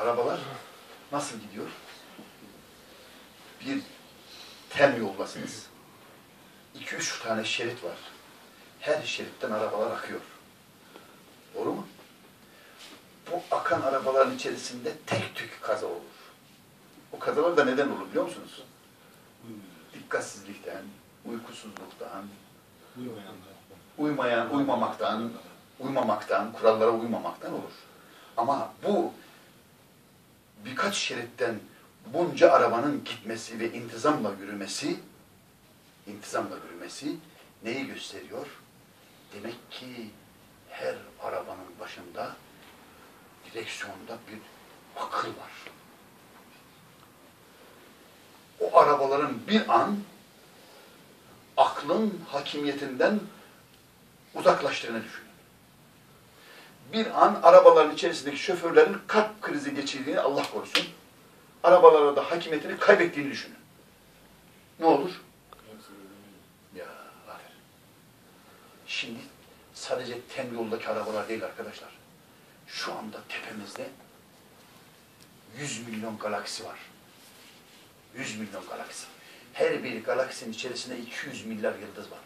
Arabalar nasıl gidiyor? Bir tem yoldasınız. İki üç tane şerit var. Her şeritten arabalar akıyor. Doğru mu? Bu akan arabaların içerisinde tek tük kaza olur. O kazalar da neden olur biliyor musunuz? Dikkatsizlikten, uykusuzluktan, uymayan, uymamaktan, uymamaktan, kurallara uymamaktan olur. Ama bu birkaç şeritten bunca arabanın gitmesi ve intizamla yürümesi, intizamla yürümesi neyi gösteriyor? Demek ki her arabanın başında direksiyonda bir akıl var. O arabaların bir an aklın hakimiyetinden uzaklaştığını düşünün. Bir an arabaların içerisindeki şoförlerin kalp krizi geçirdiğini Allah korusun. Arabalara da hakimiyetini kaybettiğini düşünün. Ne olur? Ya aferin. Şimdi sadece tem yoldaki arabalar değil arkadaşlar. Şu anda tepemizde 100 milyon galaksi var. 100 milyon galaksi. Her bir galaksinin içerisinde 200 milyar yıldız var.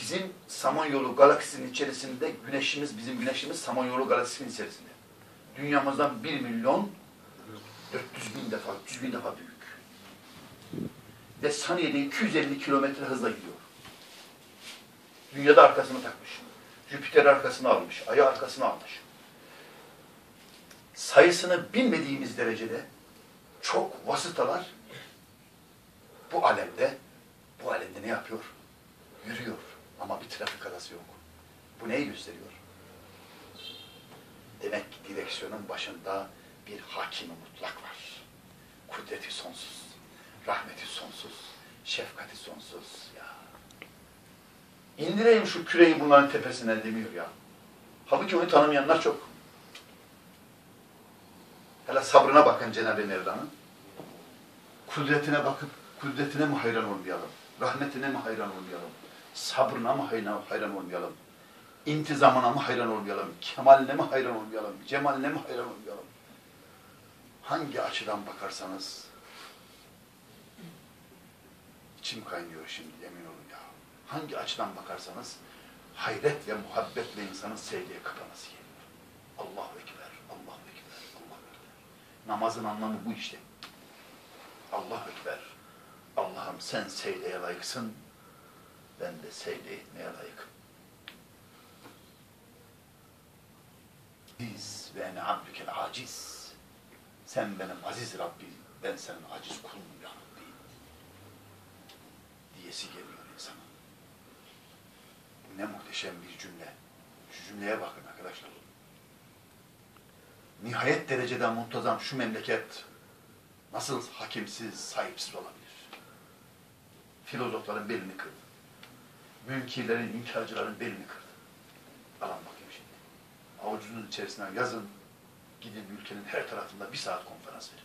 Bizim Samanyolu galaksisinin içerisinde güneşimiz, bizim güneşimiz Samanyolu galaksisinin içerisinde. Dünyamızdan 1 milyon 400 bin defa, 300 bin defa büyük. Ve saniyede 250 kilometre hızla gidiyor. Dünyada arkasını takmış. Jüpiter arkasını almış, Ay'ı arkasını almış. Sayısını bilmediğimiz derecede çok vasıtalar bu alemde, bu alemde ne yapıyor? Arası yok. Bu neyi gösteriyor? Demek ki direksiyonun başında bir hakimi mutlak var. Kudreti sonsuz, rahmeti sonsuz, şefkati sonsuz ya. İndireyim şu küreyi bunların tepesine demiyor ya. Halbuki onu tanımayanlar çok. Hele sabrına bakın Cenab-ı Mevla'nın. Kudretine bakıp kudretine mi hayran olmayalım? Rahmetine mi hayran olmayalım? Sabrına mı hayran, olmayalım? İntizamına mı hayran olmayalım? Kemaline mi hayran olmayalım? Cemaline mi hayran olmayalım? Hangi açıdan bakarsanız içim kaynıyor şimdi emin olun ya. Hangi açıdan bakarsanız hayret ve muhabbetle insanın sevgiye kapanması geliyor. Allahu Ekber, Allahu Ekber, Allahu Ekber. Namazın anlamı bu işte. Allahu Ekber. Allah'ım sen secdeye layıksın, ben de secde etmeye layıkım. Biz ve ene abdükel aciz. Sen benim aziz Rabbim, ben senin aciz kulum ya Rabbi. Diyesi geliyor insana. Ne muhteşem bir cümle. Şu cümleye bakın arkadaşlar. Nihayet derecede muntazam şu memleket nasıl hakimsiz, sahipsiz olabilir? Filozofların belini kırdı. Münkirlerin, inkarcıların belini kırdı. Alın bakayım şimdi. Avucunun içerisine yazın. Gidin ülkenin her tarafında bir saat konferans verin.